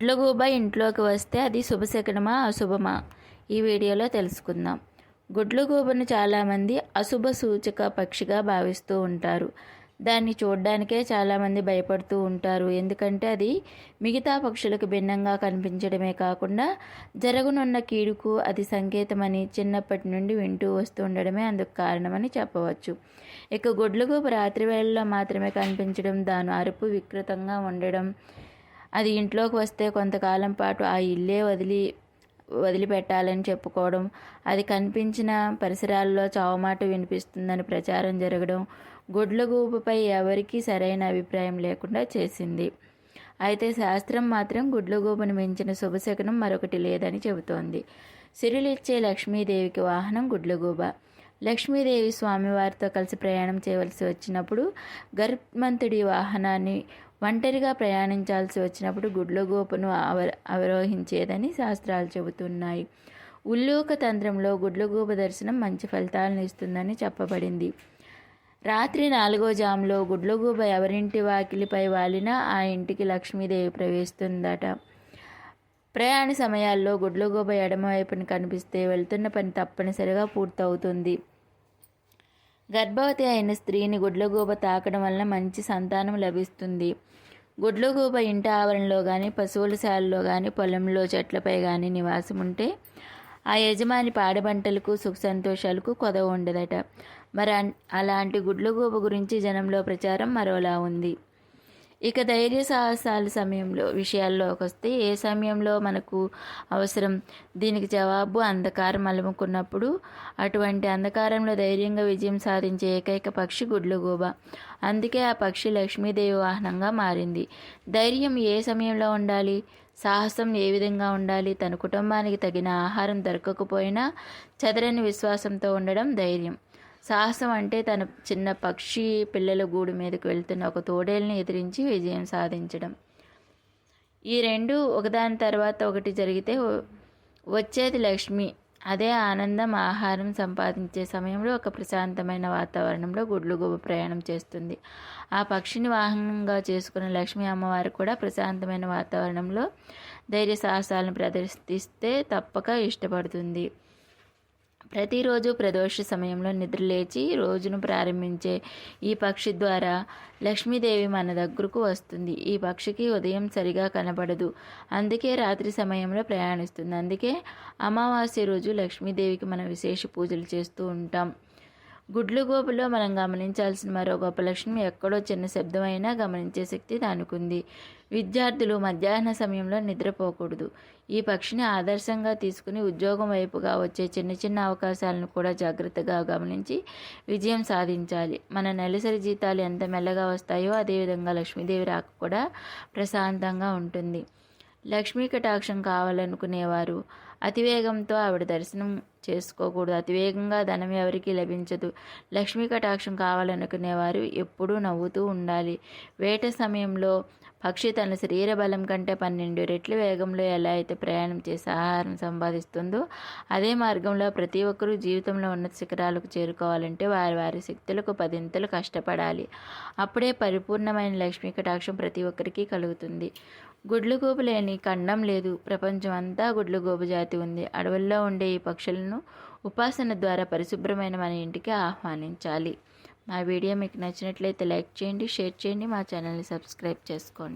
గుడ్లగూబ ఇంట్లోకి వస్తే అది శుభశకనమా అశుభమా? ఈ వీడియోలో తెలుసుకుందాం. గుడ్లగూబను చాలామంది అశుభ సూచక పక్షిగా భావిస్తూ ఉంటారు. దాన్ని చూడడానికే చాలామంది భయపడుతూ ఉంటారు. ఎందుకంటే అది మిగతా పక్షులకు భిన్నంగా కనిపించడమే కాకుండా జరగనున్న కీడుకు అది సంకేతమని చిన్నప్పటి నుండి వింటూ వస్తూ ఉండడమే అందుకు కారణమని చెప్పవచ్చు. ఇక గుడ్లగూబ రాత్రి వేళల్లో మాత్రమే కనిపించడం దాని అరుపు వికృతంగా ఉండడం అది ఇంట్లోకి వస్తే కొంతకాలం పాటు ఆ ఇల్లే వదిలి వదిలిపెట్టాలని చెప్పుకోవడం అది కనిపించిన పరిసరాల్లో చావమాట వినిపిస్తుందని ప్రచారం జరగడం గుడ్లగూబపై ఎవరికీ సరైన అభిప్రాయం లేకుండా చేసింది. అయితే శాస్త్రం మాత్రం గుడ్లగూబను మించిన శుభశకనం మరొకటి లేదని చెబుతోంది. సిరిలిచ్చే లక్ష్మీదేవికి వాహనం గుడ్లగూబ. లక్ష్మీదేవి స్వామివారితో కలిసి ప్రయాణం చేయవలసి వచ్చినప్పుడు గర్భమంతుడి వాహనాన్ని ఒంటరిగా ప్రయాణించాల్సి వచ్చినప్పుడు గుడ్లగోపును అవ అవరోహించేదని శాస్త్రాలు చెబుతున్నాయి. ఉల్లూక తంత్రంలో గుడ్లగూప దర్శనం మంచి ఫలితాలను ఇస్తుందని చెప్పబడింది. రాత్రి నాలుగో జాములో గుడ్లగూబ ఎవరింటి వాకిలిపై వాలినా ఆ ఇంటికి లక్ష్మీదేవి ప్రవేశిస్తుందట. ప్రయాణ సమయాల్లో గుడ్లగూబ ఎడమవైపున కనిపిస్తే వెళ్తున్న పని తప్పనిసరిగా పూర్తవుతుంది. గర్భవతి అయిన స్త్రీని గుడ్లగూబ తాకడం వలన మంచి సంతానం లభిస్తుంది. గుడ్లగూబ ఇంటి ఆవరణలో కానీ పశువుల శాలలో కానీ పొలంలో చెట్లపై కానీ నివాసం ఉంటే ఆ యజమాని పాడబంటలకు సుఖ సంతోషాలకు కొదవ ఉండదట. మరి అలాంటి గుడ్లగూబ గురించి జనంలో ప్రచారం మరోలా ఉంది. ఇక ధైర్య సాహసాల సమయంలో విషయాల్లోకి వస్తే ఏ సమయంలో మనకు అవసరం? దీనికి జవాబు అంధకారం అలుముకున్నప్పుడు. అటువంటి అంధకారంలో ధైర్యంగా విజయం సాధించే ఏకైక పక్షి గుడ్లుగూబ. అందుకే ఆ పక్షి లక్ష్మీదేవి వాహనంగా మారింది. ధైర్యం ఏ సమయంలో ఉండాలి? సాహసం ఏ విధంగా ఉండాలి? తన కుటుంబానికి తగిన ఆహారం దొరకకపోయినా చదరని విశ్వాసంతో ఉండడం ధైర్యం. సాహసం అంటే తన చిన్న పక్షి పిల్లల గూడు మీదకు వెళ్తున్న ఒక తోడేల్ని ఎదిరించి విజయం సాధించడం. ఈ రెండు ఒకదాని తర్వాత ఒకటి జరిగితే వచ్చేది లక్ష్మి. అదే ఆనందం ఆహారం సంపాదించే సమయంలో ఒక ప్రశాంతమైన వాతావరణంలో గుడ్లు గుబ ప్రయాణం చేస్తుంది. ఆ పక్షిని వాహనంగా చేసుకున్న లక్ష్మీ అమ్మవారు కూడా ప్రశాంతమైన వాతావరణంలో ధైర్య సాహసాలను ప్రదర్శిస్తే తప్పక ఇష్టపడుతుంది. ప్రతిరోజు ప్రదోష సమయంలో నిద్రలేచి రోజును ప్రారంభించే ఈ పక్షి ద్వారా లక్ష్మీదేవి మన దగ్గరకు వస్తుంది. ఈ పక్షికి ఉదయం సరిగా కనబడదు. అందుకే రాత్రి సమయంలో ప్రయాణిస్తుంది. అందుకే అమావాస్య రోజు లక్ష్మీదేవికి మనం విశేష పూజలు చేస్తూ ఉంటాం. గుడ్లు గోపులో మనం గమనించాల్సిన మరో గొప్ప లక్షణం ఎక్కడో చిన్న శబ్దమైనా గమనించే శక్తి దానుకుంది. విద్యార్థులు మధ్యాహ్న సమయంలో నిద్రపోకూడదు. ఈ పక్షిని ఆదర్శంగా తీసుకుని ఉద్యోగం వైపుగా వచ్చే చిన్న చిన్న అవకాశాలను కూడా జాగ్రత్తగా గమనించి విజయం సాధించాలి. మన నెలసరి జీతాలు ఎంత మెల్లగా వస్తాయో అదేవిధంగా లక్ష్మీదేవి రాక కూడా ప్రశాంతంగా ఉంటుంది. లక్ష్మీ కటాక్షం కావాలనుకునేవారు. అతివేగంతో ఆవిడ దర్శనం చేసుకోకూడదు. అతివేగంగా ధనం ఎవరికి లభించదు. లక్ష్మీ కటాక్షం కావాలనుకునేవారు ఎప్పుడూ నవ్వుతూ ఉండాలి. వేట సమయంలో పక్షి తన శరీర బలం కంటే పన్నెండు రెట్ల వేగంలో ఎలా అయితే ప్రయాణం చేసి ఆహారం సంపాదిస్తుందో అదే మార్గంలో ప్రతి ఒక్కరూ జీవితంలో ఉన్నత శిఖరాలకు చేరుకోవాలంటే వారి వారి శక్తులకు పదింతలు కష్టపడాలి. అప్పుడే పరిపూర్ణమైన లక్ష్మీ కటాక్షం ప్రతి ఒక్కరికి కలుగుతుంది. గుడ్లుగోబు లేని ఖండం లేదు. ప్రపంచం అంతా గుడ్లుగోబు జాతి ఉంది. అడవుల్లో ఉండే ఈ పక్షులను ఉపాసన ద్వారా పరిశుభ్రమైన మన ఇంటికి ఆహ్వానించాలి. మా వీడియో మీకు నచ్చినట్లయితే లైక్ చేయండి షేర్ చేయండి మా ఛానల్ని సబ్స్క్రైబ్ చేసుకోండి.